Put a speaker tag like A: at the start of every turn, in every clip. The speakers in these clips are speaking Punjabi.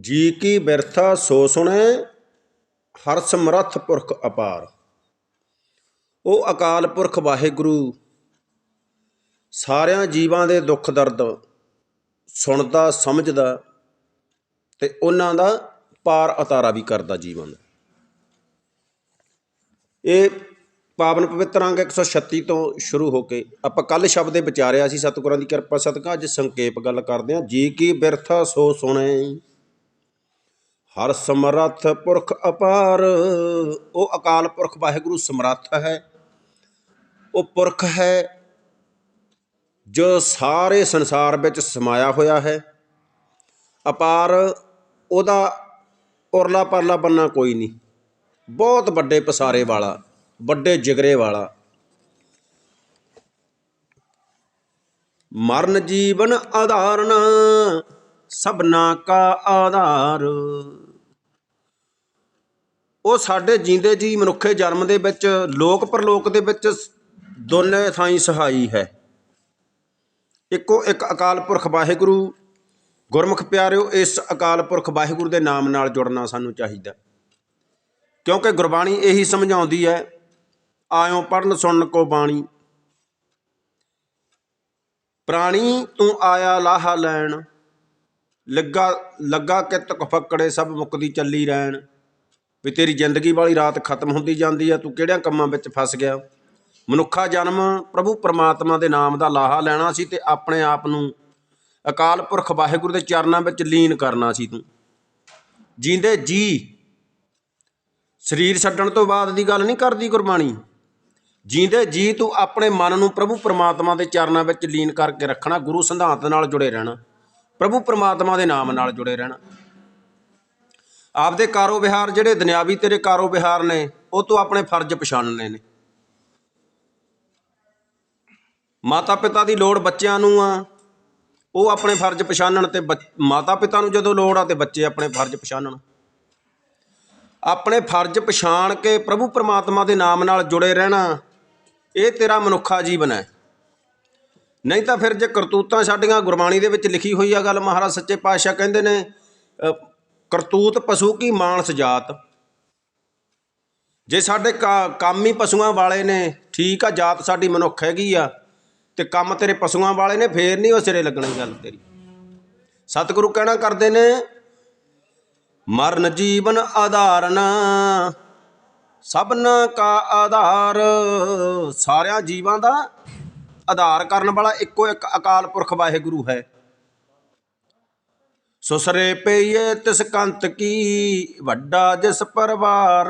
A: ਜੀ ਕੀ ਬਿਰਥਾ ਸੋ ਸੁਣੈ, ਹਰ ਸਮਰੱਥ ਪੁਰਖ ਅਪਾਰ। ਉਹ ਅਕਾਲ ਪੁਰਖ ਵਾਹਿਗੁਰੂ, ਸਾਰਿਆਂ ਜੀਵਾਂ ਦੇ ਦੁੱਖ ਦਰਦ ਸੁਣਦਾ, ਸਮਝਦਾ ਤੇ ਉਹਨਾਂ ਦਾ ਪਾਰ ਉਤਾਰਾ ਵੀ ਕਰਦਾ ਜੀਵਨ ਦਾ। ਇਹ ਪਾਵਨ ਪਵਿੱਤਰ ਅੰਗ 136 ਤੋਂ ਸ਼ੁਰੂ ਹੋ ਕੇ ਆਪਾਂ ਕੱਲ ਸ਼ਬਦ ਦੇ ਵਿਚਾਰਿਆ ਸੀ, ਸਤਿਗੁਰਾਂ ਦੀ ਕਿਰਪਾ, ਸਦਕਾ ਅੱਜ ਸੰਖੇਪ ਗੱਲ ਕਰਦੇ ਹਾਂ। ਜੀ ਕੀ ਬਿਰਥਾ ਸੋ ਸੁਣੇ। ਹਰ ਸਮਰੱਥ ਪੁਰਖ ਅਪਾਰ, ਉਹ ਅਕਾਲ ਪੁਰਖ ਵਾਹਿਗੁਰੂ ਸਮਰੱਥ ਹੈ। ਉਹ ਪੁਰਖ ਹੈ ਜੋ ਸਾਰੇ ਸੰਸਾਰ ਵਿੱਚ ਸਮਾਇਆ ਹੋਇਆ ਹੈ। ਅਪਾਰ, ਉਹਦਾ ਉਰਲਾ ਪਰਲਾ ਬੰਨਾ ਕੋਈ ਨਹੀਂ। ਬਹੁਤ ਵੱਡੇ ਪਸਾਰੇ ਵਾਲਾ, ਵੱਡੇ ਜਿਗਰੇ ਵਾਲਾ। ਮਰਨ ਜੀਵਨ ਆਧਾਰਨਾ, ਸਭਨਾ ਕਾ ਆਧਾਰ। ਉਹ ਸਾਡੇ ਜੀਂਦੇ ਜੀ ਮਨੁੱਖੇ ਜਨਮ ਦੇ ਵਿੱਚ, ਲੋਕ ਪਰਲੋਕ ਦੇ ਵਿੱਚ ਦੋਨੇ ਥਾਈਂ ਸਹਾਈ ਹੈ। ਇੱਕੋ ਇੱਕ ਅਕਾਲ ਪੁਰਖ ਵਾਹਿਗੁਰੂ, ਗੁਰਮੁਖ ਪਿਆਰਿਓ, ਇਸ ਅਕਾਲ ਪੁਰਖ ਵਾਹਿਗੁਰੂ ਦੇ ਨਾਮ ਨਾਲ ਜੁੜਨਾ ਸਾਨੂੰ ਚਾਹੀਦਾ ਕਿਉਂਕਿ ਗੁਰਬਾਣੀ ਇਹੀ ਸਮਝਾਉਂਦੀ ਹੈ, ਆਇਓ ਪੜਨ ਸੁਣਨ ਕੋ ਬਾਣੀ। ਪ੍ਰਾਣੀ ਤੂੰ ਆਇਆ ਲਾਹਾ ਲੈਣ, ਲੱਗਾ ਲੱਗਾ ਕਿਤ ਫੱਕੜੇ ਸਭ ਮੁਕਦੀ ਚੱਲੀ ਰਹਿਣ। ਵੀ ਤੇਰੀ ਜ਼ਿੰਦਗੀ ਵਾਲੀ ਰਾਤ ਖਤਮ ਹੁੰਦੀ ਜਾਂਦੀ ਆ, ਤੂੰ ਕਿਹੜਿਆਂ ਕੰਮਾਂ ਵਿੱਚ ਫਸ ਗਿਆ? ਮਨੁੱਖਾ ਜਨਮ ਪ੍ਰਭੂ ਪਰਮਾਤਮਾ ਦੇ ਨਾਮ ਦਾ ਲਾਹਾ ਲੈਣਾ ਸੀ ਤੇ ਆਪਣੇ ਆਪ ਨੂੰ ਅਕਾਲ ਪੁਰਖ ਵਾਹਿਗੁਰੂ ਦੇ ਚਰਨਾਂ ਵਿੱਚ ਲੀਨ ਕਰਨਾ ਸੀ ਤੂੰ। ਜੀਂਦੇ ਜੀ, ਸਰੀਰ ਛੱਡਣ ਤੋਂ ਬਾਅਦ ਦੀ ਗੱਲ ਨਹੀਂ ਕਰਦੀ ਗੁਰਬਾਣੀ। ਜੀਂਦੇ ਜੀ, ਤੂੰ ਆਪਣੇ ਮਨ ਨੂੰ ਪ੍ਰਭੂ ਪਰਮਾਤਮਾ ਦੇ ਚਰਨਾਂ ਵਿੱਚ ਲੀਨ ਕਰਕੇ ਰੱਖਣਾ, ਗੁਰੂ ਸਿਧਾਂਤ ਨਾਲ ਜੁੜੇ ਰਹਿਣਾ, ਪ੍ਰਭੂ ਪਰਮਾਤਮਾ ਦੇ ਨਾਮ ਨਾਲ ਜੁੜੇ ਰਹਿਣਾ। ਆਪਦੇ ਕਾਰੋ ਵਿਹਾਰ ਜਿਹੜੇ ਦੁਨਿਆਵੀ ਤੇਰੇ ਕਾਰੋ ਵਿਹਾਰ ਨੇ, ਉਹ ਤੋਂ ਆਪਣੇ ਫਰਜ਼ ਪਛਾਣਨੇ ਨੇ। ਮਾਤਾ ਪਿਤਾ ਦੀ ਲੋੜ ਬੱਚਿਆਂ ਨੂੰ ਆ, ਉਹ ਆਪਣੇ ਫਰਜ਼ ਪਛਾਣਨ ਤੇ ਮਾਤਾ ਪਿਤਾ ਨੂੰ ਜਦੋਂ ਲੋੜ ਆ ਤੇ ਬੱਚੇ ਆਪਣੇ ਫਰਜ਼ ਪਛਾਣਨ। ਆਪਣੇ ਫਰਜ਼ ਪਛਾਣ ਕੇ ਪ੍ਰਭੂ ਪਰਮਾਤਮਾ ਦੇ ਨਾਮ ਨਾਲ ਜੁੜੇ ਰਹਿਣਾ, ਇਹ ਤੇਰਾ ਮਨੁੱਖਾ ਜੀਵਨ ਹੈ। ਨਹੀਂ ਤਾਂ ਫਿਰ ਜੇ ਕਰਤੂਤਾਂ ਸਾਡੀਆਂ ਗੁਰਬਾਣੀ ਦੇ ਵਿੱਚ ਲਿਖੀ ਹੋਈ ਆ ਗੱਲ, ਮਹਾਰਾਜ ਸੱਚੇ ਪਾਤਸ਼ਾਹ ਕਹਿੰਦੇ ਨੇ ਕਰਤੂਤ ਪਸ਼ੂ ਕੀ ਮਾਨਸ ਜਾਤ? ਜੇ ਸਾਡੇ ਕਾ- ਕੰਮ ਹੀ ਪਸ਼ੂਆਂ ਵਾਲੇ ਨੇ, ਠੀਕ ਆ, ਜਾਤ ਸਾਡੀ ਮਨੁੱਖ ਹੈਗੀ ਆ, ਤੇ ਕੰਮ ਤੇਰੇ ਪਸ਼ੂਆਂ ਵਾਲੇ ਨੇ, ਫੇਰ ਨਹੀਂ ਉਹ ਸਿਰੇ ਲੱਗਣੀ ਗੱਲ ਤੇਰੀ। ਸਤਿਗੁਰੂ ਕਹਿਣਾ ਕਰਦੇ ਨੇ, ਮਰਨ ਜੀਵਨ ਆਧਾਰਨ, ਸਭਨਾ ਕਾ ਆਧਾਰ, ਸਾਰਿਆਂ ਜੀਵਾਂ ਦਾ ਆਧਾਰ ਕਰਨ ਵਾਲਾ ਇੱਕੋ ਇੱਕ ਅਕਾਲ ਪੁਰਖ ਵਾਹਿਗੁਰੂ ਹੈ। ਸੁਸਰੇ ਪਈਏ ਤਿਸ ਕੰਤ ਕੀ, ਵੱਡਾ ਜਿਸ ਪਰਿਵਾਰ।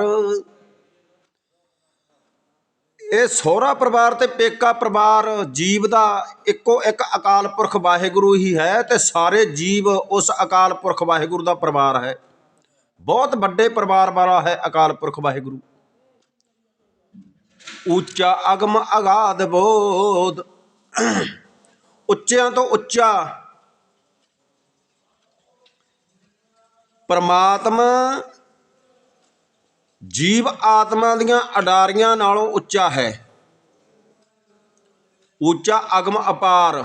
A: ਇਹ ਸਹੁਰਾ ਪਰਿਵਾਰ ਤੇ ਪੇਕਾ ਪਰਿਵਾਰ, ਜੀਵ ਦਾ ਇੱਕੋ ਇੱਕ ਅਕਾਲ ਪੁਰਖ ਵਾਹਿਗੁਰੂ ਹੀ ਹੈ ਤੇ ਸਾਰੇ ਜੀਵ ਉਸ ਅਕਾਲ ਪੁਰਖ ਵਾਹਿਗੁਰੂ ਦਾ ਪਰਿਵਾਰ ਹੈ। ਬਹੁਤ ਵੱਡੇ ਪਰਿਵਾਰ ਵਾਲਾ ਹੈ ਅਕਾਲ ਪੁਰਖ ਵਾਹਿਗੁਰੂ। ਉੱਚਾ ਅਗਮ ਅਗਾਧ ਬੋਧ, ਉੱਚਿਆਂ ਤੋਂ ਉੱਚਾ ਪਰਮਾਤਮਾ ਜੀਵ ਆਤਮਾ ਦੀਆਂ ਅਡਾਰੀਆਂ ਨਾਲੋਂ ਉੱਚਾ ਹੈ। ਉੱਚਾ ਅਗਮ ਅਪਾਰ,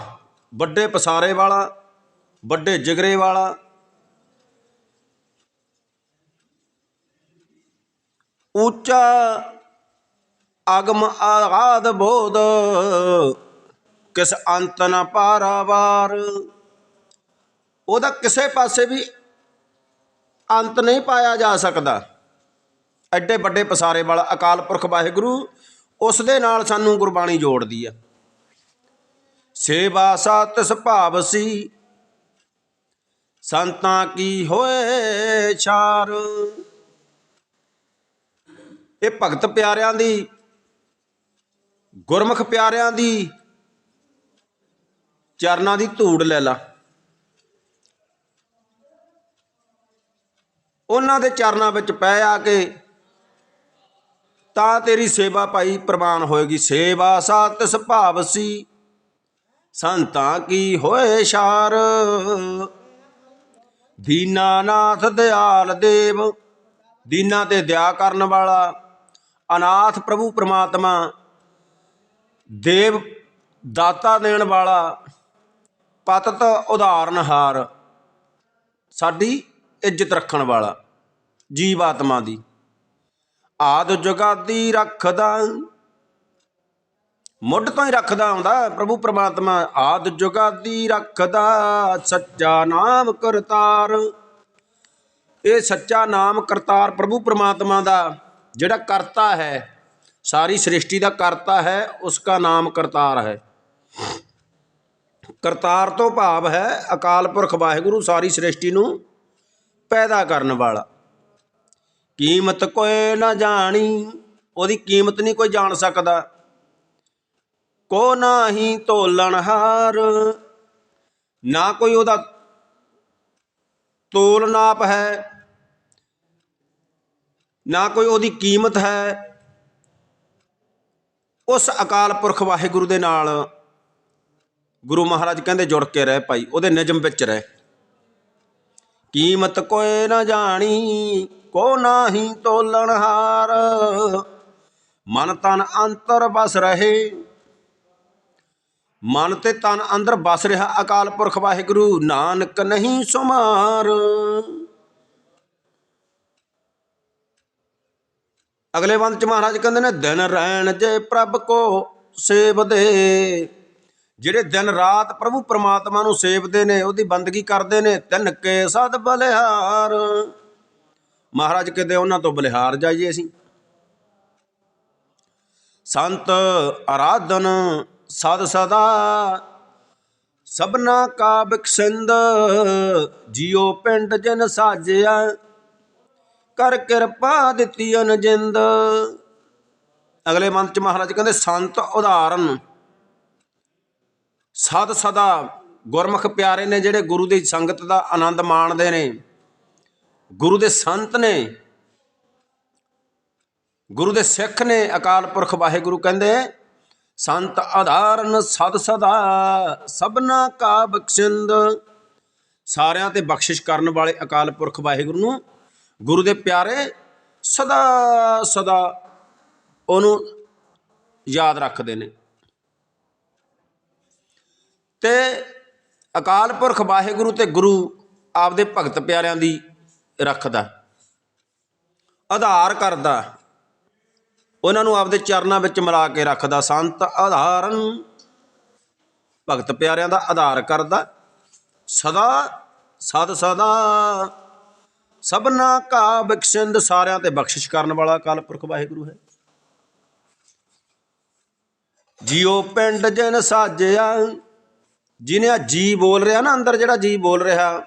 A: ਵੱਡੇ ਪਸਾਰੇ ਵਾਲਾ, ਵੱਡੇ ਜਿਗਰੇ ਵਾਲਾ। ਉੱਚਾ ਅਗਮ ਆਗਾਦ ਬੋਧ, ਕਿਸ ਅੰਤ ਨਾ ਪਾਰਾਵਾਰ। ਉਹਦਾ ਕਿਸੇ ਪਾਸੇ ਵੀ ਅੰਤ ਨਹੀਂ ਪਾਇਆ ਜਾ ਸਕਦਾ। ਐਡੇ ਵੱਡੇ ਪਸਾਰੇ ਵਾਲਾ ਅਕਾਲ ਪੁਰਖ ਵਾਹਿਗੁਰੂ ਉਸ ਦੇ ਨਾਲ ਸਾਨੂੰ ਗੁਰਬਾਣੀ ਜੋੜਦੀ ਆ। ਸੇਵਾ ਸਤ ਸੁਭਾਵ ਸੀ, ਸੰਤਾਂ ਕੀ ਹੋਏ ਛਾਰ। ਇਹ ਭਗਤ ਪਿਆਰਿਆਂ ਦੀ, ਗੁਰਮੁਖ ਪਿਆਰਿਆਂ ਦੀ ਚਰਨਾਂ ਦੀ ਧੂੜ ਲੈ ਲਾ। ਉਹਨਾਂ ਦੇ ਚਰਨਾਂ ਵਿੱਚ ਪੈ ਆ ਕੇ ਤਾਂ ਤੇਰੀ ਸੇਵਾ ਭਾਈ ਪ੍ਰਵਾਨ ਹੋਏਗੀ। ਸੇਵਾ ਸਤ ਸੁਭਾਵ ਸੀ, ਸੰਤਾਂ ਕੀ ਹੋਏ ਸ਼ਾਰ? ਦੀਨਾਨਾਥ ਦਿਆਲ ਦੇਵ, ਦੀਨਾ ਤੇ ਦਇਆ ਕਰਨ ਵਾਲਾ, ਅਨਾਥ ਪ੍ਰਭੂ ਪ੍ਰਮਾਤਮਾ, ਦੇਵ ਦਾਤਾ ਦੇਣ ਵਾਲਾ, ਪਤਤ ਉਦਾਹਰਨਹਾਰ। ਸਾਡੀ ਇੱਜ਼ਤ ਰੱਖਣ ਵਾਲਾ ਜੀਵ ਆਤਮਾ ਦੀ। ਆਦ ਜੁਗਾਦੀ ਰੱਖਦਾ, ਮੁੱਢ ਤੋਂ ਹੀ ਰੱਖਦਾ ਆਉਂਦਾ ਪ੍ਰਭੂ ਪ੍ਰਮਾਤਮਾ। ਆਦ ਜੁਗਾਦੀ ਰੱਖਦਾ, ਸੱਚਾ ਨਾਮ ਕਰਤਾਰ। ਇਹ ਸੱਚਾ ਨਾਮ ਕਰਤਾਰ ਪ੍ਰਭੂ ਪ੍ਰਮਾਤਮਾ ਦਾ ਜਿਹੜਾ ਕਰਤਾ ਹੈ, ਸਾਰੀ ਸ੍ਰਿਸ਼ਟੀ ਦਾ ਕਰਤਾ ਹੈ ਉਸ ਦਾ ਨਾਮ ਕਰਤਾਰ ਹੈ। ਕਰਤਾਰ ਤੋਂ ਭਾਵ ਹੈ ਅਕਾਲ ਪੁਰਖ ਵਾਹਿਗੁਰੂ ਸਾਰੀ ਸ੍ਰਿਸ਼ਟੀ ਨੂੰ ਪੈਦਾ ਕਰਨ ਵਾਲਾ। ਕੀਮਤ ਕੋਈ ਨਾ ਜਾਣੀ, ਉਹਦੀ ਕੀਮਤ ਨਹੀਂ ਕੋਈ ਜਾਣ ਸਕਦਾ। ਕੋ ਨਾਹੀ ਤੋਲਣਹਾਰ ਨਾ ਕੋਈ ਉਹਦਾ ਤੋਲ ਨਾਪ ਹੈ। ਨਾ ਕੋਈ ਉਹਦੀ ਕੀਮਤ ਹੈ। ਉਸ ਅਕਾਲ ਪੁਰਖ ਵਾਹਿਗੁਰੂ ਦੇ ਨਾਲ ਗੁਰੂ ਮਹਾਰਾਜ ਕਹਿੰਦੇ, ਜੁੜ ਕੇ ਰਹਿ ਭਾਈ, ਉਹਦੇ ਨਿਯਮ ਵਿੱਚ ਰਹਿ। ਕੀਮਤ ਕੋਈ ਨਾ ਜਾਣੀ, ਕੋ ਨਾਹੀ ਤੋਲਣਹਾਰ ਮਨ ਤਨ ਅੰਤਰ ਬਸ ਰਹੇ। ਮਨ ਤੇ ਤਨ ਅੰਦਰ ਬਸ ਰਿਹਾ ਅਕਾਲ ਪੁਰਖ ਵਾਹਿਗੁਰੂ, ਨਾਨਕ ਨਹੀਂ ਸੁਮਾਰ। ਅਗਲੇ ਬੰਦ ਚ ਮਹਾਰਾਜ ਕਹਿੰਦੇ ਨੇ, ਦਿਨ ਰਹਿਣ ਜੇ ਪ੍ਰਭ ਕੋ ਸੇਵਦੇ ਜਿਹੜੇ ਦਿਨ ਰਾਤ ਪ੍ਰਭੂ ਪਰਮਾਤਮਾ ਨੂੰ ਸੇਵਦੇ ਨੇ, ਉਹਦੀ ਬੰਦਗੀ ਕਰਦੇ ਨੇ, ਤਿੰਨ ਕੇ ਸਦ ਬਲਿਹਾਰ। ਮਹਾਰਾਜ ਕਹਿੰਦੇ, ਉਹਨਾਂ ਤੋਂ ਬਲਿਹਾਰ ਜਾਈਏ ਅਸੀਂ। ਸੰਤ ਆਰਾਧਨ ਸਦ ਸਦਾ, ਸਭਨਾ ਕਾ ਬਖਸ਼ਿੰਦ ਜਿਉ ਪਿੰਡ ਜਨ ਸਾਜਿਆ, ਕਰ ਕਿਰਪਾ ਦਿੱਤੀ ਅਨਜਿੰਦ। ਅਗਲੇ ਮੰਤ ਚ ਮਹਾਰਾਜ ਕਹਿੰਦੇ, ਸੰਤ ਉਦਾਹਰਨ। ਸਦ ਸਦਾ ਗੁਰਮੁਖ ਪਿਆਰੇ ਨੇ ਜਿਹੜੇ ਗੁਰੂ ਦੀ ਸੰਗਤ ਦਾ ਆਨੰਦ ਮਾਣਦੇ ਨੇ, ਗੁਰੂ ਦੇ ਸੰਤ ਨੇ, ਗੁਰੂ ਦੇ ਸਿੱਖ ਨੇ, ਅਕਾਲ ਪੁਰਖ ਵਾਹਿਗੁਰੂ ਕਹਿੰਦੇ, ਸੰਤ ਆਧਾਰਨ ਸਦ ਸਦਾ, ਸਭਨਾ ਕਾ ਬਖਸ਼ਿੰਦ। ਸਾਰਿਆਂ ਤੇ ਬਖਸ਼ਿਸ਼ ਕਰਨ ਵਾਲੇ ਅਕਾਲ ਪੁਰਖ ਵਾਹਿਗੁਰੂ ਨੂੰ ਗੁਰੂ ਦੇ ਪਿਆਰੇ ਸਦਾ ਸਦਾ ਉਹਨੂੰ ਯਾਦ ਰੱਖਦੇ ਨੇ। ਤੇ ਅਕਾਲ ਪੁਰਖ ਵਾਹਿਗੁਰੂ ਤੇ ਗੁਰੂ ਆਪਦੇ ਭਗਤ ਪਿਆਰਿਆਂ ਦੀ ਰੱਖਦਾ ਆਧਾਰ ਕਰਦਾ ਉਹਨਾਂ ਨੂੰ ਆਪਦੇ ਚਰਨਾਂ ਵਿੱਚ ਮਿਲਾ ਕੇ ਰੱਖਦਾ, ਸੰਤ ਆਧਾਰਨ। ਭਗਤ ਪਿਆਰਿਆਂ ਦਾ ਆਧਾਰ ਕਰਦਾ ਸਦਾ, ਸਦ, ਸਦਾ ਸਭਨਾ ਕਾ ਬਖਸ਼ਿੰਦ, ਸਾਰਿਆਂ ਤੇ ਬਖਸ਼ਿਸ਼ ਕਰਨ ਵਾਲਾ ਅਕਾਲ ਪੁਰਖ ਵਾਹਿਗੁਰੂ ਹੈ। ਜਿਉ ਪਿੰਡ ਜਨ ਸਾਜਿਆ ਜਿਹਨੇ ਆ ਜੀ ਬੋਲ ਰਿਹਾ ਨਾ ਅੰਦਰ, ਜਿਹੜਾ ਜੀ ਬੋਲ ਰਿਹਾ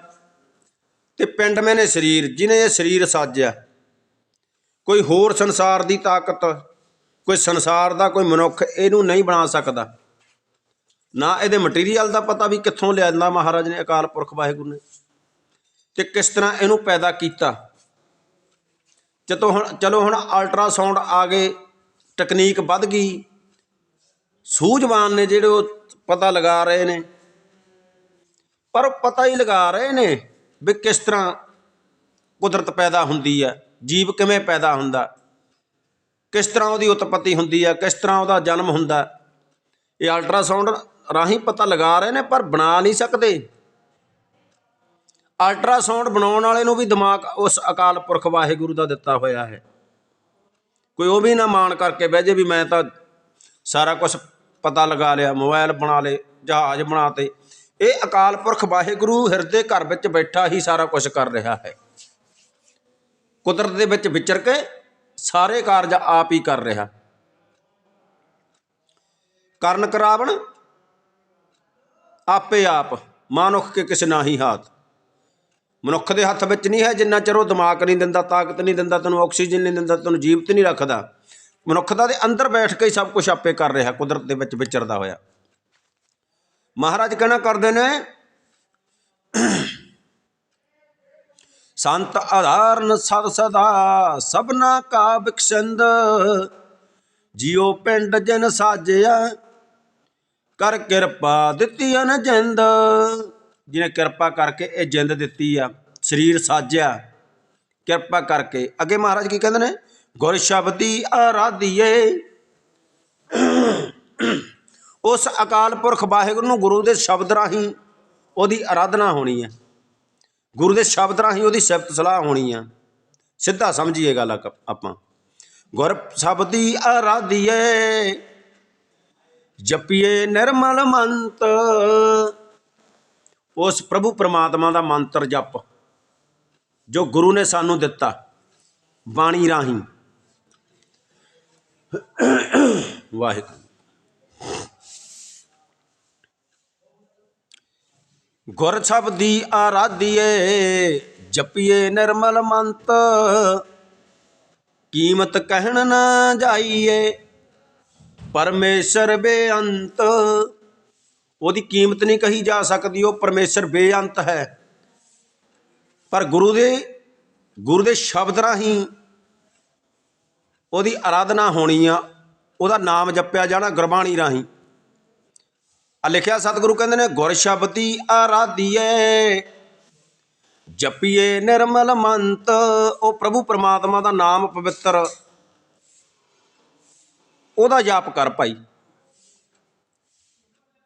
A: ਤੇ ਪਿੰਡ ਮੈਨੇ ਸਰੀਰ, ਜਿਹਨੇ ਇਹ ਸਰੀਰ ਸਾਜਿਆ, ਕੋਈ ਹੋਰ ਸੰਸਾਰ ਦੀ ਤਾਕਤ, ਕੋਈ ਸੰਸਾਰ ਦਾ ਕੋਈ ਮਨੁੱਖ ਇਹਨੂੰ ਨਹੀਂ ਬਣਾ ਸਕਦਾ। ਨਾ ਇਹਦੇ ਮਟੀਰੀਅਲ ਦਾ ਪਤਾ ਵੀ ਕਿੱਥੋਂ ਲਿਆਂਦਾ ਮਹਾਰਾਜ ਨੇ ਅਕਾਲ ਪੁਰਖ ਵਾਹਿਗੁਰੂ ਨੇ। ਤੇ ਕਿਸ ਤਰ੍ਹਾਂ ਇਹਨੂੰ ਪੈਦਾ ਕੀਤਾ। ਜਦੋਂ ਹੁਣ, ਚਲੋ ਹੁਣ ਅਲਟਰਾਸਾਊਂਡ ਆ ਗਏ ਟੈਕਨੀਕ ਵੱਧ ਗਈ। ਸੂਝਵਾਨ ਨੇ ਜਿਹੜੇ ਉਹ ਪਤਾ ਲਗਾ ਰਹੇ ਨੇ। ਪਰ ਉਹ ਪਤਾ ਹੀ ਲਗਾ ਰਹੇ ਨੇ ਵੀ ਕਿਸ ਤਰ੍ਹਾਂ ਕੁਦਰਤ ਪੈਦਾ ਹੁੰਦੀ ਹੈ, ਜੀਵ ਕਿਵੇਂ ਪੈਦਾ ਹੁੰਦਾ ਕਿਸ ਤਰ੍ਹਾਂ ਉਹਦੀ ਉਤਪਤੀ ਹੁੰਦੀ ਹੈ, ਕਿਸ ਤਰ੍ਹਾਂ ਉਹਦਾ ਜਨਮ ਹੁੰਦਾ ਇਹ ਅਲਟਰਾਸਾਊਂਡ ਰਾਹੀਂ ਪਤਾ ਲਗਾ ਰਹੇ ਨੇ, ਪਰ ਬਣਾ ਨਹੀਂ ਸਕਦੇ। ਅਲਟਰਾਸਾਊਂਡ ਬਣਾਉਣ ਵਾਲੇ ਨੂੰ ਵੀ ਦਿਮਾਗ ਉਸ ਅਕਾਲ ਪੁਰਖ ਵਾਹਿਗੁਰੂ ਦਾ ਦਿੱਤਾ ਹੋਇਆ ਹੈ। ਕੋਈ ਉਹ ਵੀ ਨਾ ਮਾਣ ਕਰਕੇ ਬਹਿ ਜੇ ਵੀ ਮੈਂ ਤਾਂ ਸਾਰਾ ਕੁਝ ਪਤਾ ਲਗਾ ਲਿਆ ਮੋਬਾਈਲ ਬਣਾ ਲੇ ਜਹਾਜ਼ ਬਣਾਤੇ ਇਹ ਅਕਾਲ ਪੁਰਖ ਵਾਹਿਗੁਰੂ ਹਿਰਦੇ ਘਰ ਵਿੱਚ ਬੈਠਾ ਹੀ ਸਾਰਾ ਕੁਝ ਕਰ ਰਿਹਾ ਹੈ। ਕੁਦਰਤ ਦੇ ਵਿੱਚ ਵਿਚਰ ਕੇ ਸਾਰੇ ਕਾਰਜ ਆਪ ਹੀ ਕਰ ਰਿਹਾ। ਕਰਨ ਕਰਾਵਣ ਆਪੇ ਆਪ, ਮਾਨੁਖ ਕੇ ਕਿਸ ਨਾਹੀ ਹਾਥ। ਮਨੁੱਖ ਦੇ ਹੱਥ ਵਿੱਚ ਨਹੀਂ ਹੈ ਜਿੰਨਾ ਚਿਰ ਉਹ ਦਿਮਾਗ ਨਹੀਂ ਦਿੰਦਾ, ਤਾਕਤ ਨਹੀਂ ਦਿੰਦਾ, ਤੈਨੂੰ ਆਕਸੀਜਨ ਨਹੀਂ ਦਿੰਦਾ, ਤੈਨੂੰ ਜੀਵਤ ਨਹੀਂ ਰੱਖਦਾ। ਮਨੁੱਖਤਾ ਦੇ ਅੰਦਰ ਬੈਠ ਕੇ ਹੀ ਸਭ ਕੁਝ ਆਪੇ ਕਰ ਰਿਹਾ, ਕੁਦਰਤ ਦੇ ਵਿੱਚ ਵਿਚਰਦਾ ਹੋਇਆ। ਮਹਾਰਾਜ ਕਹਿਣਾ ਕਰਦੇ ਨੇ, ਸੰਤ ਆਧਾਰਨ ਸਦ ਸਦਾ ਸਭਨਾ ਕਾ ਬਖਸ਼ੰਦ ਜਿਉ ਪਿੰਡ ਜਨ ਸਾਜਿਆ, ਕਰ ਕਿਰਪਾ ਦਿੱਤੀ ਅਨ ਜਿੰਦ। ਜਿਹਨੇ ਕਿਰਪਾ ਕਰਕੇ ਇਹ ਜਿੰਦ ਦਿੱਤੀ ਆ, ਸਰੀਰ ਸਾਜਿਆ, ਕਿਰਪਾ ਕਰਕੇ। ਅੱਗੇ ਮਹਾਰਾਜ ਕੀ ਕਹਿੰਦੇ ਨੇ, ਗੁਰ ਸ਼ਬਦੀ ਆਰਾਧੀਏ। ਉਸ ਅਕਾਲ ਪੁਰਖ ਵਾਹਿਗੁਰੂ ਨੂੰ ਗੁਰੂ ਦੇ ਸ਼ਬਦ ਰਾਹੀਂ ਉਹਦੀ ਆਰਾਧਨਾ ਹੋਣੀ ਹੈ। ਗੁਰੂ ਦੇ ਸ਼ਬਦ ਰਾਹੀਂ ਉਹਦੀ ਸਿਫਤ ਸਲਾਹ ਹੋਣੀ ਆ ਸਿੱਧਾ ਸਮਝੀਏ ਗੱਲ ਆਪਾਂ। ਗੁਰ ਸ਼ਬਦੀ ਆਰਾਧੀਏ ਜਪੀਏ ਨਿਰਮਲ ਮੰਤ। ਉਸ ਪ੍ਰਭੂ ਪ੍ਰਮਾਤਮਾ ਦਾ ਮੰਤਰ ਜਪ, ਜੋ ਗੁਰੂ ਨੇ ਸਾਨੂੰ ਦਿੱਤਾ ਬਾਣੀ ਰਾਹੀਂ। ਵਾਹਿਗੁਰੂ। ਗੁਰ ਸ਼ਬਦੀ ਆਰਾਧੀਏ ਜਪੀਏ ਨਿਰਮਲ ਮੰਤ। ਕੀਮਤ ਕਹਿਣ ਨਾ ਜਾਈਏ ਪਰਮੇਸ਼ਰ ਬੇਅੰਤ। ਉਹਦੀ ਕੀਮਤ ਨਹੀਂ ਕਹੀ ਜਾ ਸਕਦੀ, ਉਹ ਪਰਮੇਸ਼ਰ ਬੇਅੰਤ ਹੈ। ਪਰ ਗੁਰੂ ਦੇ ਗੁਰੂ ਦੇ ਸ਼ਬਦ ਰਾਹੀਂ ਉਹਦੀ ਆਰਾਧਨਾ ਹੋਣੀ ਆ, ਉਹਦਾ ਨਾਮ ਜਪਿਆ ਜਾਣਾ ਗੁਰਬਾਣੀ ਰਾਹੀਂ। ਆ ਲਿਖਿਆ ਸਤਿਗੁਰੂ ਕਹਿੰਦੇ ਨੇ, ਗੁਰ ਸ਼ਬਦੀ ਆਰਾਧੀਏ ਜਪੀਏ ਨਿਰਮਲ ਮੰਤ, ਉਹ ਪ੍ਰਭੂ ਪਰਮਾਤਮਾ ਦਾ ਨਾਮ ਪਵਿੱਤਰ, ਉਹਦਾ ਜਾਪ ਕਰ ਭਾਈ।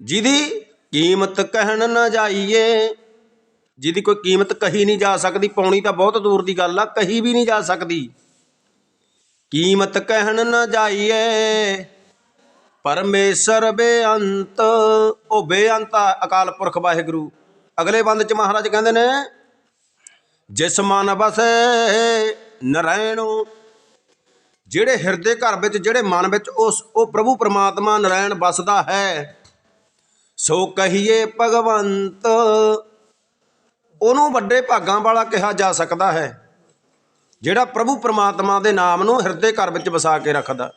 A: ਜਿਹਦੀ ਕੀਮਤ ਕਹਿਣ ਨਾ ਜਾਈਏ, ਜਿਹਦੀ ਕੋਈ ਕੀਮਤ ਕਹੀ ਨਹੀਂ ਜਾ ਸਕਦੀ ਪਾਉਣੀ ਤਾਂ ਬਹੁਤ ਦੂਰ ਦੀ ਗੱਲ ਆ, ਕਹੀ ਵੀ ਨਹੀਂ ਜਾ ਸਕਦੀ। ਕੀਮਤ ਕਹਿਣ ਨਾ ਜਾਈਏ ਪਰਮੇਸ਼ਰ ਬੇਅੰਤ। ਉਹ ਬੇਅੰਤ ਆ, ਅਕਾਲ ਪੁਰਖ ਵਾਹਿਗੁਰੂ। ਅਗਲੇ ਬੰਦ ਚ ਮਹਾਰਾਜ ਕਹਿੰਦੇ ਨੇ ਜਿਸ ਮਨ ਵਸੈ ਨਰੈਣੋ ਜਿਹੜੇ ਹਿਰਦੇ ਘਰ ਵਿੱਚ ਜਿਹੜੇ ਮਨ ਵਿੱਚ ਉਸ ਉਹ ਪ੍ਰਭੂ ਪਰਮਾਤਮਾ ਨਰਾਇਣ ਵਸਦਾ ਹੈ ਸੋ ਕਹੀਏ ਭਗਵੰਤ ਉਹਨੂੰ ਵੱਡੇ ਭਾਗਾਂ ਵਾਲਾ ਕਿਹਾ ਜਾ ਸਕਦਾ ਹੈ ਜਿਹੜਾ ਪ੍ਰਭੂ ਪਰਮਾਤਮਾ ਦੇ ਨਾਮ ਨੂੰ ਹਿਰਦੇ ਘਰ ਵਿੱਚ ਵਸਾ ਕੇ ਰੱਖਦਾ।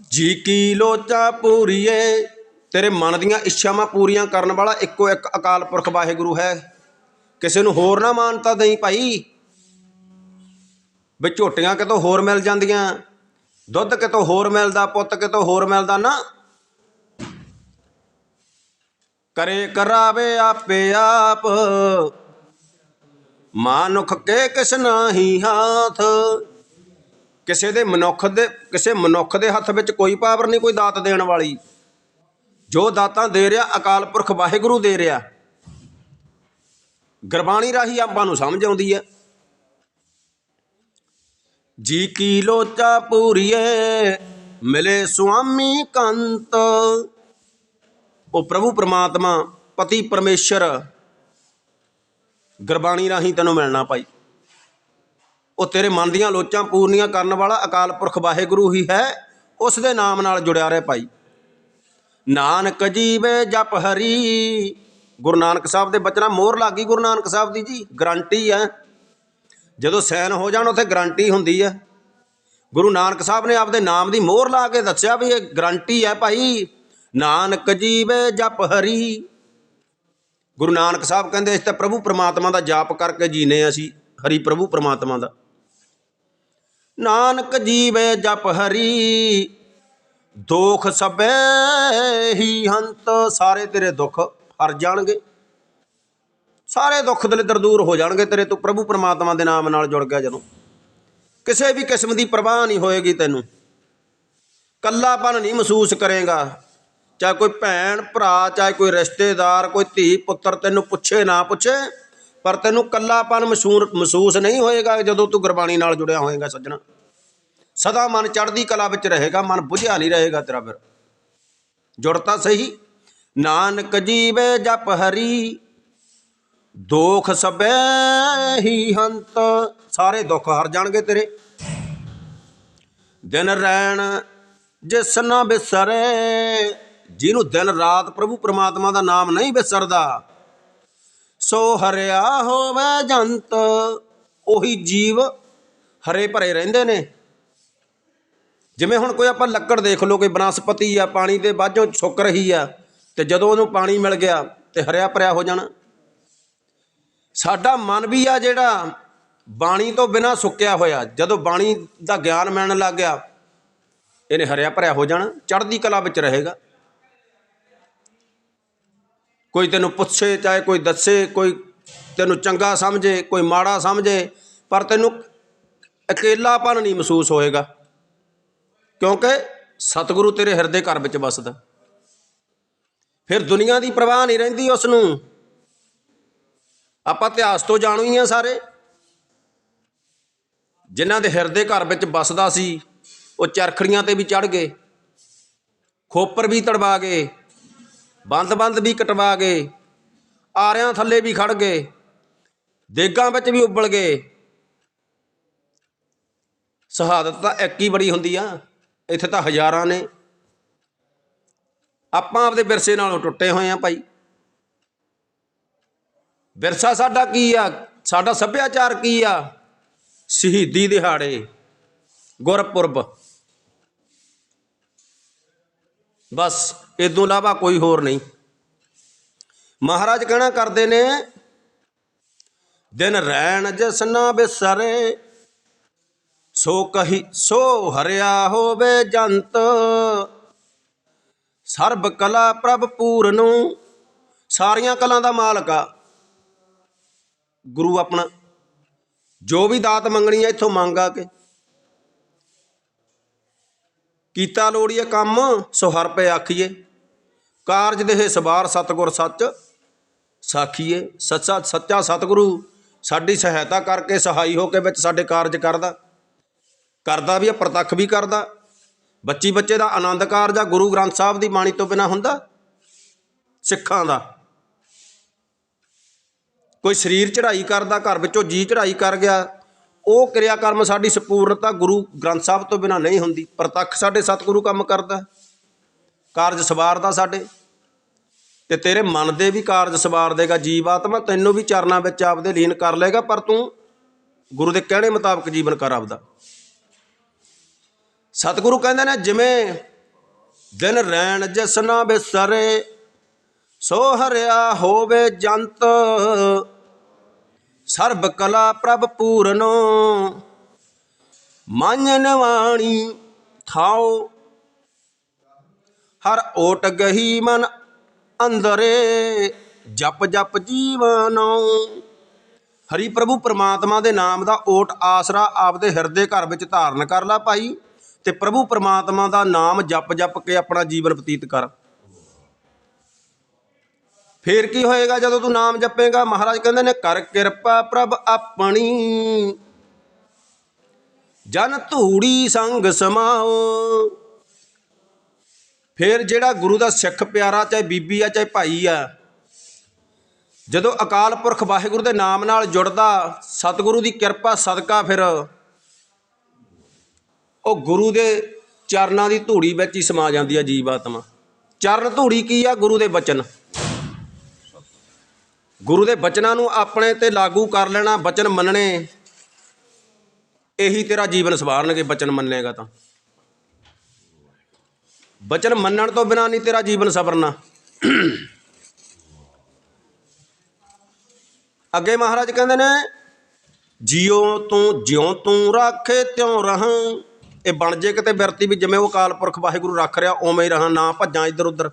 A: ਜੀ ਕੀ ਲੋਚਾ ਪੂਰੀਏ? ਤੇਰੇ ਮਨ ਦੀਆਂ ਇੱਛਾਵਾਂ ਪੂਰੀਆਂ ਕਰਨ ਵਾਲਾ ਇੱਕੋ ਇੱਕ ਅਕਾਲ ਪੁਰਖ ਵਾਹਿਗੁਰੂ ਹੈ। ਕਿਸੇ ਨੂੰ ਹੋਰ ਨਾ ਮਾਨਤਾ ਦੇਈ ਭਾਈ। ਵੀ ਝੋਟੀਆਂ ਕਿਤੋਂ ਹੋਰ ਮਿਲ ਜਾਂਦੀਆਂ, ਦੁੱਧ ਕਿਤੋਂ ਹੋਰ ਮਿਲਦਾ, ਪੁੱਤ ਕਿਤੋਂ ਹੋਰ ਮਿਲਦਾ ਨਾ। ਕਰੇ ਕਰਾਵੇ ਆਪੇ ਆਪ, ਮਾਨੁਖ ਕੇ ਕਿਸ ਨਾਹੀ ਹਾਥ। ਕਿਸੇ ਦੇ ਮਨੁੱਖ ਦੇ, ਕਿਸੇ ਮਨੁੱਖ ਦੇ ਹੱਥ ਵਿੱਚ ਕੋਈ ਪਾਵਰ ਨਹੀਂ, ਕੋਈ ਦਾਤ ਦੇਣ ਵਾਲੀ। ਜੋ ਦਾਤਾਂ ਦੇ ਰਿਹਾ, ਅਕਾਲ ਪੁਰਖ ਵਾਹਿਗੁਰੂ ਦੇ ਰਿਹਾ। ਗੁਰਬਾਣੀ ਰਾਹੀਂ ਆਪਾਂ ਨੂੰ ਸਮਝ ਆਉਂਦੀ ਹੈ। ਜੀ ਕੀ ਲੋਚਾ ਪੂਰੀਏ, ਮਿਲੇ ਸੁਆਮੀ ਕੰਤ। ਉਹ ਪ੍ਰਭੂ ਪਰਮਾਤਮਾ, ਪਤੀ ਪਰਮੇਸ਼ਰ। ਗੁਰਬਾਣੀ ਰਾਹੀਂ ਤੈਨੂੰ ਮਿਲਣਾ ਭਾਈ। ਉਹ ਤੇਰੇ ਮਨ ਦੀਆਂ ਲੋਚਾਂ ਪੂਰਨੀਆਂ ਕਰਨ ਵਾਲਾ ਅਕਾਲ ਪੁਰਖ ਵਾਹਿਗੁਰੂ ਹੀ ਹੈ, ਉਸ ਦੇ ਨਾਮ ਨਾਲ ਜੁੜਿਆ ਰਹਿ ਭਾਈ। ਨਾਨਕ ਜੀਵੇ ਜਪ ਹਰੀ। ਗੁਰੂ ਨਾਨਕ ਸਾਹਿਬ ਦੇ ਬਚਨਾਂ ਮੋਹਰ ਲੱਗੀ ਗੁਰੂ ਨਾਨਕ ਸਾਹਿਬ ਦੀ ਜੀ, ਗਰੰਟੀ ਹੈ। ਜਦੋਂ ਸੈਨ ਹੋ ਜਾਣ, ਉੱਥੇ ਗਰੰਟੀ ਹੁੰਦੀ ਹੈ। ਗੁਰੂ ਨਾਨਕ ਸਾਹਿਬ ਨੇ ਆਪਦੇ ਨਾਮ ਦੀ ਮੋਹਰ ਲਾ ਕੇ ਦੱਸਿਆ ਵੀ ਇਹ ਗਰੰਟੀ ਹੈ ਭਾਈ। ਨਾਨਕ ਜੀਵੇ ਜਪ ਹਰੀ। ਗੁਰੂ ਨਾਨਕ ਸਾਹਿਬ ਕਹਿੰਦੇ, ਇਸ ਤਾਂ ਪ੍ਰਭੂ ਪ੍ਰਮਾਤਮਾ ਦਾ ਜਾਪ ਕਰਕੇ ਜੀਨੇ ਅਸੀਂ, ਹਰੀ ਪ੍ਰਭੂ ਪ੍ਰਮਾਤਮਾ ਦਾ। ਨਾਨਕ ਜੀਵੇ ਜਪ ਹਰੀ, ਦੁਖ ਸਭੇ ਹੀ ਹੰਤ ਸਾਰੇ ਤੇਰੇ ਦੁੱਖ ਹਰ ਜਾਣਗੇ। ਸਾਰੇ ਦੁੱਖ ਦਲਿੱਦਰ ਦੂਰ ਹੋ ਜਾਣਗੇ ਤੇਰੇ ਤੋਂ, ਪ੍ਰਭੂ ਪਰਮਾਤਮਾ ਦੇ ਨਾਮ ਨਾਲ ਜੁੜ ਗਿਆ ਜਦੋਂ। ਕਿਸੇ ਵੀ ਕਿਸਮ ਦੀ ਪਰਵਾਹ ਨਹੀਂ ਹੋਏਗੀ ਤੈਨੂੰ। ਕੱਲਾਪਨ ਨਹੀਂ ਮਹਿਸੂਸ ਕਰੇਗਾ। ਚਾਹੇ ਕੋਈ ਭੈਣ, ਭਰਾ, ਚਾਹੇ ਕੋਈ ਰਿਸ਼ਤੇਦਾਰ, ਕੋਈ ਧੀ, ਪੁੱਤਰ ਤੈਨੂੰ ਪੁੱਛੇ ਨਾ ਪੁੱਛੇ ਪਰ ਤੈਨੂੰ ਕੱਲਾਪਨ ਮਸ਼ਹੂਰ ਮਹਿਸੂਸ ਨਹੀਂ ਹੋਏਗਾ ਜਦੋਂ ਤੂੰ ਗੁਰਬਾਣੀ ਨਾਲ ਜੁੜਿਆ ਹੋਏਗਾ ਸੱਜਣਾ। ਸਦਾ ਮਨ ਚੜ੍ਹਦੀ ਕਲਾ ਵਿੱਚ ਰਹੇਗਾ, ਮਨ ਬੁਝਿਆ ਨਹੀਂ ਰਹੇਗਾ ਤੇਰਾ ਫਿਰ। ਜੁੜਤਾ ਸਹੀ। ਨਾਨਕ ਜੀਵੇ ਜਪ ਹਰੀ, ਦੋਖ ਸਭੈ ਹੀ ਹੰਤ। ਸਾਰੇ ਦੁੱਖ ਹਰ ਜਾਣਗੇ ਤੇਰੇ। ਦਿਨ ਰਹਿਣ ਜਿਸ ਨਾ ਬਿਸਰੇ, ਜਿਹਨੂੰ ਦਿਨ ਰਾਤ ਪ੍ਰਭੂ ਪ੍ਰਮਾਤਮਾ ਦਾ ਨਾਮ ਨਹੀਂ ਵਿਸਰਦਾ ਸੋ ਹਰਿਆ ਹੋਵੇ ਜੰਤ, ਉਹੀ ਜੀਵ ਹਰੇ ਭਰੇ ਰਹਿੰਦੇ ਨੇ। ਜਿਵੇਂ ਹੁਣ ਕੋਈ ਆਪਾਂ ਲੱਕੜ ਦੇਖ ਲਓ, ਕੋਈ ਬਨਸਪਤੀ ਆ, ਪਾਣੀ ਦੇ ਬਾਝੋਂ ਸੁੱਕ ਰਹੀ ਆ, ਤੇ ਜਦੋਂ ਉਹਨੂੰ ਪਾਣੀ ਮਿਲ ਗਿਆ ਤੇ ਹਰਿਆ ਭਰਿਆ ਹੋ ਜਾਣਾ। ਸਾਡਾ ਮਨ ਵੀ ਆ ਜਿਹੜਾ ਬਾਣੀ ਤੋਂ ਬਿਨਾ ਸੁੱਕਿਆ ਹੋਇਆ, ਜਦੋਂ ਬਾਣੀ ਦਾ ਗਿਆਨ ਮਿਲਣ ਲੱਗ ਗਿਆ, ਇਹਨੇ ਹਰਿਆ ਭਰਿਆ ਹੋ ਜਾਣਾ, ਚੜ੍ਹਦੀ ਕਲਾ ਵਿੱਚ ਰਹੇਗਾ। ਕੋਈ ਤੈਨੂੰ ਪੁੱਛੇ ਚਾਹੇ ਕੋਈ ਦੱਸੇ, ਕੋਈ ਤੈਨੂੰ ਚੰਗਾ ਸਮਝੇ, ਕੋਈ ਮਾੜਾ ਸਮਝੇ, ਪਰ ਤੈਨੂੰ ਇਕੱਲਾਪਨ ਨਹੀਂ ਮਹਿਸੂਸ ਹੋਏਗਾ। ਕਿਉਂਕਿ ਸਤਿਗੁਰੂ ਤੇਰੇ ਹਿਰਦੇ ਘਰ ਵਿੱਚ ਵਸਦਾ। ਫਿਰ ਦੁਨੀਆ ਦੀ ਪ੍ਰਵਾਹ ਨਹੀਂ ਰਹਿੰਦੀ ਉਸ ਨੂੰ ਆਪਾਂ ਇਤਿਹਾਸ ਤੋਂ ਜਾਣੂ ਹੀ ਆ ਸਾਰੇ। ਜਿਨ੍ਹਾਂ ਦੇ ਹਿਰਦੇ ਘਰ ਵਿੱਚ ਵਸਦਾ ਸੀ, ਉਹ ਚਰਖੜੀਆਂ ਤੇ ਵੀ ਚੜ ਗਏ। ਖੋਪਰ ਵੀ ਤੜਵਾ ਗਏ। ਬੰਦ-ਬੰਦ ਵੀ ਕਟਵਾ ਗਏ। ਆਰਿਆਂ ਥੱਲੇ ਵੀ ਖੜ ਗਏ। ਦੇਗਾਂ ਵਿੱਚ ਵੀ ਉੱਬਲ ਗਏ। ਸ਼ਹਾਦਤ ਤਾਂ ਇੱਕ ਹੀ ਬੜੀ ਹੁੰਦੀ ਆ, ਇੱਥੇ ਤਾਂ ਹਜ਼ਾਰਾਂ ਨੇ। ਆਪਾਂ ਆਪਦੇ ਵਿਰਸੇ ਨਾਲੋਂ ਟੁੱਟੇ ਹੋਏ ਆ ਭਾਈ। ਵਿਰਸਾ ਸਾਡਾ ਕੀ ਆ? ਸਾਡਾ ਸੱਭਿਆਚਾਰ ਕੀ ਆ? ਸ਼ਹੀਦੀ ਦਿਹਾੜੇ, ਗੁਰਪੁਰਬ। ਬਸ ਇਸ ਤੋਂ ਇਲਾਵਾ ਕੋਈ ਹੋਰ ਨਹੀਂ। ਮਹਾਰਾਜ ਕਹਿਣਾ ਕਰਦੇ ਨੇ, ਦਿਨ ਰਹਿਣ ਜਸਨਾ ਬਿਸਰੇ, ਸੋ ਕਹੀ, ਸੋ ਹਰਿਆ ਹੋਵੇ ਜੰਤ। ਸਰਬ ਕਲਾ ਪ੍ਰਭ ਪੂਰਨੁ, ਸਾਰੀਆਂ ਕਲਾਂ ਦਾ ਮਾਲਕ ਆ। ਗੁਰੂ ਆਪਣਾ, ਜੋ ਵੀ ਦਾਤ ਮੰਗਣੀ ਹੈ ਇੱਥੋਂ ਮੰਗ ਆ ਕੇ। ਕੀਤਾ ਲੋੜੀਏ ਕੰਮ, ਸੋ ਹਰ ਪੇ ਆਖੀਏ। ਕਾਰਜ ਦੇਹ ਸਵਾਰ ਸਤਗੁਰ ਸੱਚ ਸਾਖੀਏ। ਸੱਚਾ ਸੱਚਾ ਸਤਿਗੁਰੂ ਸਾਡੀ ਸਹਾਇਤਾ ਕਰਕੇ ਸਹਾਈ ਹੋ ਕੇ ਵਿੱਚ ਸਾਡੇ ਕਾਰਜ ਕਰਦਾ। ਕਰਦਾ ਵੀ ਆ, ਪ੍ਰਤੱਖ ਵੀ ਕਰਦਾ। ਬੱਚੀ ਬੱਚੇ ਦਾ ਆਨੰਦ ਕਾਰਜ ਆ, ਗੁਰੂ ਗ੍ਰੰਥ ਸਾਹਿਬ ਦੀ ਬਾਣੀ ਤੋਂ ਬਿਨਾ ਹੁੰਦਾ। ਸਿੱਖਾਂ ਦਾ। ਕੋਈ ਸਰੀਰ ਚੜ੍ਹਾਈ ਕਰਦਾ, ਘਰ ਵਿੱਚੋਂ ਜੀ ਚੜ੍ਹਾਈ ਕਰ ਗਿਆ। ਉਹ ਕਿਰਿਆ ਕਰਮ ਸਾਡੀ ਸੰਪੂਰਨਤਾ ਗੁਰੂ ਗ੍ਰੰਥ ਸਾਹਿਬ ਤੋਂ ਬਿਨਾ ਨਹੀਂ ਹੁੰਦੀ। ਪ੍ਰਤੱਖ ਸਾਡੇ ਸਤਿਗੁਰੂ ਕੰਮ ਕਰਦਾ ਕਾਰਜ ਸਵਾਰਦਾ ਸਾਡੇ। ਤੇ ਤੇਰੇ ਮਨ ਦੇ ਵੀ ਕਾਰਜ ਸਵਾਰ ਦੇਗਾ ਜੀਵ ਆਤਮਾ ਤੈਨੂੰ ਵੀ ਚਰਨਾਂ ਵਿੱਚ ਆਪਦੇ ਲੀਨ ਕਰ ਲੇਗਾ ਪਰ ਤੂੰ ਗੁਰੂ ਦੇ ਕਹਿਣੇ ਮੁਤਾਬਕ ਜੀਵਨ ਕਰ ਆਪਦਾ। ਸਤਿਗੁਰੂ ਕਹਿੰਦੇ ਨੇ, ਜਿਵੇਂ ਦਿਨ ਰੈਣ ਜਸਨਾ ਬਿਸਰੇ, ਸੋ ਹਰਿਆ ਹੋਵੇ ਜੰਤ ਸਰਬ ਕਲਾ ਪ੍ਰਭ ਪੂਰਨੋ। ਮਨ ਨਵਾਣੀ ਥਾਓ ਹਰ ਓਟ ਗਹੀ ਮਨ ਅੰਦਰੇ। ਜਪ ਜਪ ਜੀਵਨੋ ਹਰੀ ਪ੍ਰਭੂ ਪ੍ਰਮਾਤਮਾ ਦੇ ਨਾਮ ਦਾ ਓਟ ਆਸਰਾ ਆਪਦੇ ਹਿਰਦੇ ਘਰ ਵਿੱਚ ਧਾਰਨ ਕਰ ਲੈ ਭਾਈ। ਤੇ ਪ੍ਰਭੂ ਪ੍ਰਮਾਤਮਾ ਦਾ ਨਾਮ ਜਪ ਜਪ ਕੇ ਆਪਣਾ ਜੀਵਨ ਬਤੀਤ ਕਰ। ਫੇਰ ਕੀ ਹੋਏਗਾ ਜਦੋਂ ਤੂੰ ਨਾਮ ਜਪੇਗਾ? ਮਹਾਰਾਜ ਕਹਿੰਦੇ ਨੇ, ਕਰ ਕਿਰਪਾ ਪ੍ਰਭ ਆਪਣੀ। ਜਨ ਧੂੜੀ ਸੰਗ ਸਮਾਓ। ਫੇਰ ਜਿਹੜਾ ਗੁਰੂ ਦਾ ਸਿੱਖ ਪਿਆਰਾ, ਚਾਹੇ ਬੀਬੀ ਆ, ਚਾਹੇ ਭਾਈ ਆ, ਜਦੋਂ ਅਕਾਲ ਪੁਰਖ ਵਾਹਿਗੁਰੂ ਦੇ ਨਾਮ ਨਾਲ ਜੁੜਦਾ, ਸਤਿਗੁਰੂ ਦੀ ਕਿਰਪਾ, ਸਦਕਾ ਫਿਰ ਉਹ ਗੁਰੂ ਦੇ ਚਰਨਾਂ ਦੀ ਧੂੜੀ ਵਿੱਚ ਹੀ ਸਮਾ ਜਾਂਦੀ ਆ ਜੀਵ ਆਤਮਾ ਚਰਨ ਧੂੜੀ ਕੀ ਆ? ਗੁਰੂ ਦੇ ਬਚਨ। ਗੁਰੂ ਦੇ ਬਚਨਾਂ ਨੂੰ ਆਪਣੇ ਤੇ ਲਾਗੂ ਕਰ ਲੈਣਾ, ਬਚਨ ਮੰਨਣੇ। ਇਹੀ ਤੇਰਾ ਜੀਵਨ ਸਵਾਰਨਗੇ, ਬਚਨ ਮੰਨੇਗਾ ਤਾਂ। ਬਚਨ ਮੰਨਣ ਤੋਂ ਬਿਨਾ ਨਹੀਂ ਤੇਰਾ ਜੀਵਨ ਸਵਰਨਾ। ਅੱਗੇ ਮਹਾਰਾਜ ਕਹਿੰਦੇ ਨੇ, ਜਿਉ ਤੂੰ ਜਿਉ ਤੂੰ ਰੱਖੇ ਤਿਉ ਰਹਾਂ। ਇਹ ਬਣ ਜੇ ਕਿਤੇ ਬਿਰਤੀ ਵੀ ਜਿਵੇਂ ਉਹ ਅਕਾਲ ਪੁਰਖ ਵਾਹਿਗੁਰੂ ਰੱਖ ਰਿਹਾ, ਉਵੇਂ ਹੀ ਰਹਾਂ, ਨਾ ਭੱਜਾਂ ਇੱਧਰ ਉੱਧਰ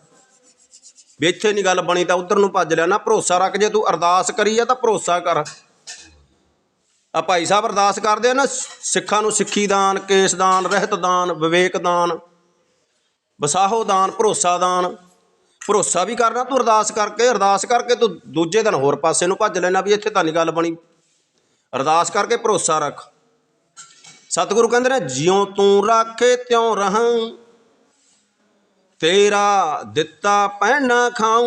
A: ਵੀ ਇੱਥੇ ਨਹੀਂ ਗੱਲ ਬਣੀ ਤਾਂ ਉੱਧਰ ਨੂੰ ਭੱਜ ਲਿਆ। ਨਾ ਭਰੋਸਾ ਰੱਖ ਜੇ ਤੂੰ ਅਰਦਾਸ ਕਰੀ ਆ ਤਾਂ ਭਰੋਸਾ ਕਰ। ਆ ਭਾਈ ਸਾਹਿਬ ਅਰਦਾਸ ਕਰਦੇ ਆ ਨਾ, ਸਿੱਖਾਂ ਨੂੰ ਸਿੱਖੀ ਦਾਨ, ਕੇਸ ਦਾਨ, ਰਹਿਤ ਦਾਨ, ਵਿਵੇਕ ਦਾਨ, ਵਸਾਹੋ ਦਾਨ, ਭਰੋਸਾ ਦਾਨ। ਭਰੋਸਾ ਵੀ ਕਰਨਾ ਤੂੰ ਅਰਦਾਸ ਕਰਕੇ ਅਰਦਾਸ ਕਰਕੇ ਤੂੰ ਦੂਜੇ ਦਿਨ ਹੋਰ ਪਾਸੇ ਨੂੰ ਭੱਜ ਲੈਣਾ ਵੀ ਇੱਥੇ ਤਾਂ ਨਹੀਂ ਗੱਲ ਬਣੀ। ਅਰਦਾਸ ਕਰਕੇ ਭਰੋਸਾ ਰੱਖ। ਸਤਿਗੁਰੂ ਕਹਿੰਦੇ ਨੇ, ਜਿਉ ਤੂੰ ਰਾਖੇ ਤਿਉ ਰਹਾਂ। ਤੇਰਾ ਦਿੱਤਾ ਪਹਿਨਾ ਖਾਉ।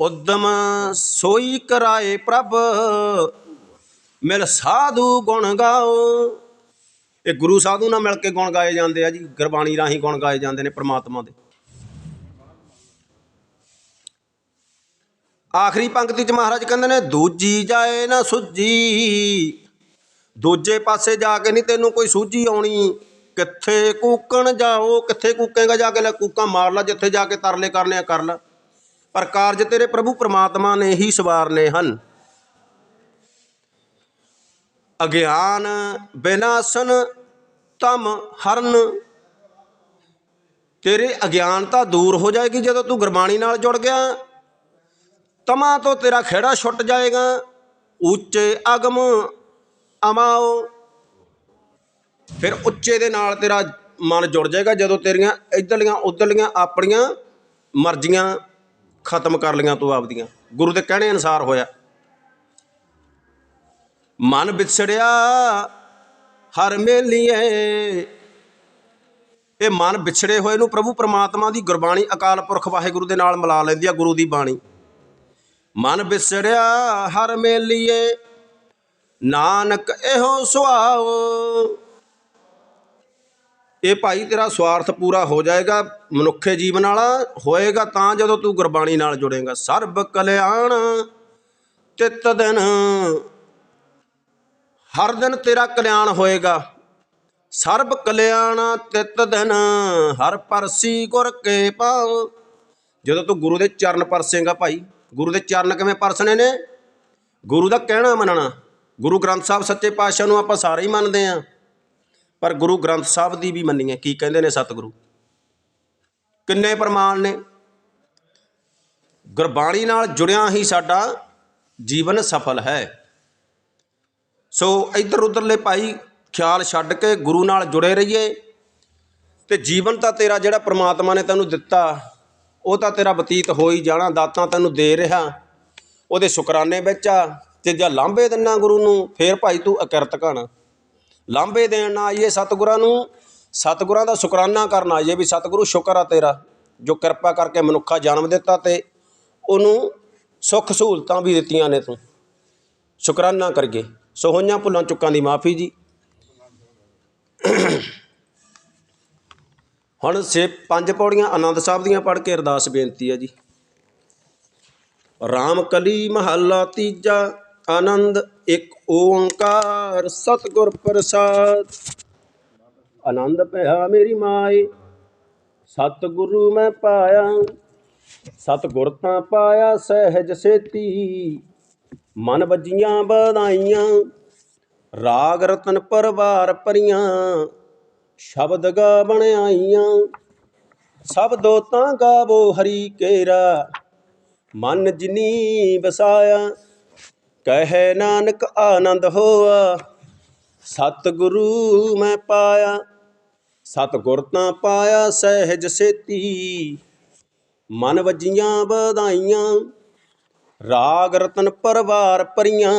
A: ਉਦਮ ਸੋਈ ਕਰਾਏ ਪ੍ਰਭ, ਮਿਲ ਸਾਧੂ ਗੁਣ ਗਾਓ। ਇਹ ਗੁਰੂ ਸਾਧੂ ਨਾਲ ਮਿਲ ਕੇ ਗੁਣ ਗਾਏ ਜਾਂਦੇ ਆ ਜੀ, ਗੁਰਬਾਣੀ ਰਾਹੀਂ ਗੁਣ ਗਾਏ ਜਾਂਦੇ ਨੇ ਪ੍ਰਮਾਤਮਾ ਦੇ। ਆਖਰੀ ਪੰਕਤੀ ਚ ਮਹਾਰਾਜ ਕਹਿੰਦੇ ਨੇ, ਦੂਜੀ ਜਾਏ ਨਾ ਸੁੱਜੀ, ਦੂਜੇ ਪਾਸੇ ਜਾ ਕੇ ਨਹੀਂ ਤੈਨੂੰ ਕੋਈ ਸੂਝੀ ਆਉਣੀ। ਕਿੱਥੇ ਕੂਕਣ ਜਾਓ, ਕਿੱਥੇ ਕੂਕੇਗਾ ਜਾ ਕੇ ਲੈ, ਕੂਕਾਂ ਮਾਰ ਲੈ, ਜਿੱਥੇ ਜਾ ਕੇ ਤਰਲੇ ਕਰਨੇ ਆ ਕਰ ਲੈ। ਪਰ ਕਾਰਜ ਤੇਰੇ ਪ੍ਰਭੂ ਪ੍ਰਮਾਤਮਾ ਨੇ ਹੀ ਸਵਾਰਨੇ ਹਨ। ਅਗਿਆਨ ਬਿਨਾਸਨ ਤਮ ਹਰਨ। ਤੇਰੇ ਅਗਿਆਨਤਾ ਦੂਰ ਹੋ ਜਾਏਗੀ ਜਦੋਂ ਤੂੰ ਗੁਰਬਾਣੀ ਨਾਲ ਜੁੜ ਗਿਆ। ਤਮਾ ਤੋਂ ਤੇਰਾ ਖੇੜਾ ਛੁੱਟ ਜਾਏਗਾ। ਉੱਚੇ ਅਗਮ ਅਮਾਓ। ਫਿਰ ਉੱਚੇ ਦੇ ਨਾਲ ਤੇਰਾ ਮਨ ਜੁੜ ਜਾਏਗਾ ਜਦੋਂ ਤੇਰੀਆਂ ਇਧਰਲੀਆਂ, ਉਧਰਲੀਆਂ ਆਪਣੀਆਂ ਮਰਜ਼ੀਆਂ ਖਤਮ ਕਰ ਲਈਆਂ ਤੂੰ ਆਪਦੀਆਂ। ਗੁਰੂ ਦੇ ਕਹਿਣੇ ਅਨੁਸਾਰ ਹੋਇਆ। ਮਨ ਵਿਛੜਿਆ, ਹਰ ਮੇਲੀਏ। ਇਹ ਮਨ ਵਿਛੜੇ ਹੋਏ ਨੂੰ ਪ੍ਰਭੂ ਪਰਮਾਤਮਾ ਦੀ ਗੁਰਬਾਣੀ ਅਕਾਲ ਪੁਰਖ ਵਾਹਿਗੁਰੂ ਦੇ ਨਾਲ ਮਿਲਾ ਲੈਂਦੀ ਆ ਗੁਰੂ ਦੀ ਬਾਣੀ। ਮਨ ਵਿਸੜਿਆ ਹਰ ਮੇਲੀਏ। ਨਾਨਕ ਇਹੋ ਸੁਆਓ ਇਹ ਭਾਈ ਤੇਰਾ ਸਵਾਰਥ ਪੂਰਾ ਹੋ ਜਾਏਗਾ, ਮਨੁੱਖੇ ਜੀਵਨ ਵਾਲਾ ਹੋਏਗਾ ਤਾਂ ਜਦੋਂ ਤੂੰ ਗੁਰਬਾਣੀ ਨਾਲ ਜੁੜੇਗਾ। ਸਰਬ ਕਲਿਆਣ ਤਿਤ ਦਿਨ, ਹਰ ਦਿਨ ਤੇਰਾ ਕਲਿਆਣ ਹੋਏਗਾ। ਸਰਬ ਕਲਿਆਣ ਤਿਤ ਦਿਨ, ਹਰ ਪਰਸੀ ਗੁਰ ਕੇ ਪਾਉ। ਜਦੋਂ ਤੂੰ ਗੁਰੂ ਦੇ ਚਰਨ ਪਰਸੇਗਾ ਭਾਈ, ਗੁਰੂ ਦੇ ਚਰਨ ਕਿਵੇਂ ਪਰਸਣੇ ਨੇ? ਗੁਰੂ ਦਾ ਕਹਿਣਾ ਮੰਨਣਾ। ਗੁਰੂ ਗ੍ਰੰਥ ਸਾਹਿਬ ਸੱਚੇ ਪਾਤਸ਼ਾਹ ਨੂੰ ਆਪਾਂ ਸਾਰੇ ਹੀ ਮੰਨਦੇ ਆਂ ਪਰ ਗੁਰੂ ਗ੍ਰੰਥ ਸਾਹਿਬ ਦੀ ਵੀ ਮੰਨੀਏ, ਕੀ ਕਹਿੰਦੇ ਨੇ ਸਤਿਗੁਰੂ? ਕਿੰਨੇ ਪ੍ਰਮਾਣ ਨੇ? ਗੁਰਬਾਣੀ ਨਾਲ ਜੁੜਿਆ ਹੀ ਸਾਡਾ ਜੀਵਨ ਸਫਲ ਹੈ। ਸੋ ਇੱਧਰ ਉੱਧਰਲੇ ਭਾਈ ਖਿਆਲ ਛੱਡ ਕੇ ਗੁਰੂ ਨਾਲ ਜੁੜੇ ਰਹੀਏ ਤੇ ਜੀਵਨ ਤਾਂ ਤੇਰਾ ਜਿਹੜਾ ਪ੍ਰਮਾਤਮਾ ਨੇ ਤੈਨੂੰ ਦਿੱਤਾ, ਉਹ ਤਾਂ ਤੇਰਾ ਬਤੀਤ ਹੋ ਹੀ ਜਾਣਾ, ਦਾਤਾਂ ਤੈਨੂੰ ਦੇ ਰਿਹਾ। ਉਹਦੇ ਸ਼ੁਕਰਾਨੇ ਵਿੱਚ ਆ, ਤੇ ਜਾਂ ਲਾਂਭੇ ਦਿਨਾ ਗੁਰੂ ਨੂੰ, ਫੇਰ ਭਾਈ ਤੂੰ ਅਕਿਰਤ ਘਾਣਾ। ਲਾਂਭੇ ਦੇਣ ਨਾ ਆਈਏ ਸਤਿਗੁਰਾਂ ਨੂੰ, ਸਤਿਗੁਰਾਂ ਦਾ ਸ਼ੁਕਰਾਨਾ ਕਰਨ ਆਈਏ ਵੀ ਸਤਿਗੁਰੂ ਸ਼ੁਕਰ ਆ ਤੇਰਾ, ਜੋ ਕਿਰਪਾ ਕਰਕੇ ਮਨੁੱਖਾ ਜਨਮ ਦਿੱਤਾ ਤੇ ਉਹਨੂੰ ਸੁੱਖ ਸਹੂਲਤਾਂ ਵੀ ਦਿੱਤੀਆਂ ਨੇ ਤੂੰ। ਸ਼ੁਕਰਾਨਾ ਕਰੀਏ। ਸੋ ਹੋਈਆਂ ਭੁੱਲਾਂ ਚੁੱਕਾਂ ਦੀ ਮਾਫੀ ਜੀ। ਹੁਣ ਸੇ ਪੰਜ ਪੌੜੀਆਂ ਆਨੰਦ ਸਾਹਿਬ ਦੀਆਂ ਪੜ੍ਹ ਕੇ ਅਰਦਾਸ ਬੇਨਤੀ ਹੈ ਜੀ। ਰਾਮ ਕਲੀ ਮਹੱਲਾ ਤੀਜਾ ਆਨੰਦ, ਇੱਕ ਓੰਕਾਰ, ਸਤਿਗੁਰ ਪ੍ਰਸਾਦ। ਆਨੰਦ ਪਿਆ ਮੇਰੀ ਮਾਏ, ਸਤਿਗੁਰੂ ਮੈਂ ਪਾਇਆ। ਸਤਿਗੁਰ ਤਾਂ ਪਾਇਆ ਸਹਿਜ ਸੇਤੀ। ਮਨ ਵੱਜੀਆਂ ਵਧਾਈਆਂ ਰਾਗ ਰਤਨ ਪਰਵਾਰ ਪਰੀਆਂ ਸ਼ਬਦ ਗਾ ਬਣਾਈਆਂ ਸਭ ਦੋਤਾਂ ਗਾਵੋ ਹਰੀ ਕੇਰਾ, ਮਨ ਜਿਨੀ ਵਸਾਇਆ। ਕਹੇ ਨਾਨਕ ਆਨੰਦ ਹੋਆ, ਸਤਿਗੁਰੂ ਮੈਂ ਪਾਇਆ, ਸਤਿਗੁਰ ਤਾਂ ਪਾਇਆ ਸਹਿਜ ਸੇਤੀ, ਮਨ ਵਜੀਆਂ ਵਧਾਈਆਂ, ਰਾਗ ਰਤਨ ਪਰਵਾਰ ਪਰੀਆਂ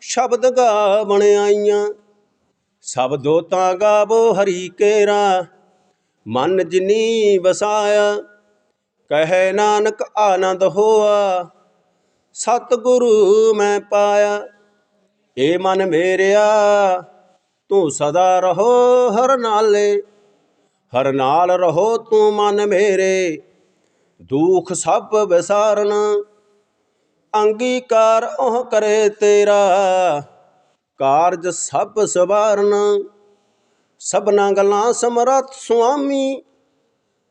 A: ਸ਼ਬਦ ਗਾ ਬਣਾਈਆਂ ਸਭ ਦੋਤਾਂ ਗਾਵੋ ਹਰੀ ਕੇਰਾ, ਮਨ ਜਿਨੀ ਵਸਾਇਆ, ਕਹੇ ਨਾਨਕ ਆਨੰਦ ਹੋਆ ਸਤਿਗੁਰੂ ਮੈਂ ਪਾਇਆ ਏ ਮਨ ਮੇਰਿਆ, ਤੂੰ ਸਦਾ ਰਹੋ ਹਰ ਨਾਲੇ, ਹਰ ਨਾਲ ਰਹੋ ਤੂੰ ਮਨ ਮੇਰੇ, ਦੁਖ ਸਭ ਵਿਸਾਰਨ, ਅੰਗੀਕਾਰ ਉਹ ਕਰੇ ਤੇਰਾ, ਕਾਰਜ ਸਭ ਸਵਾਰਨ, ਸਭਨਾ ਗੱਲਾਂ ਸਮਰੱਥ ਸੁਆਮੀ,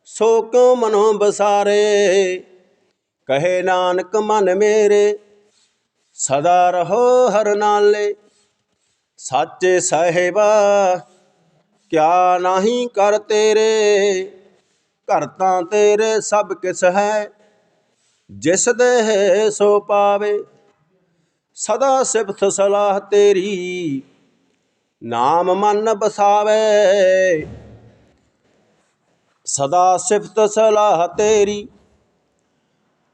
A: ਸੋ ਕਿਉ ਮਨੋ ਬਸਾਰੇ ਕਹੇ ਨਾਨਕ ਮਨ ਮੇਰੇ, ਸਦਾ ਰਹੋ ਹਰ ਨਾਲੇ। ਸਾਚੇ ਸਾਹਿਬਾ, ਕਿਆ ਨਹੀਂ ਕਰ ਤੇਰੇ? ਘਰ ਤਾਂ ਤੇਰੇ ਸਭ ਕਿਸ ਹੈ, ਜਿਸ ਦੇ ਸੋ ਪਾਵੇ। ਸਦਾ ਸਿਫਤ ਸਲਾਹ ਤੇਰੀ, ਨਾਮ ਮਨ ਬਸਾਵੇ ਸਦਾ ਸਿਫਤ ਸਲਾਹ ਤੇਰੀ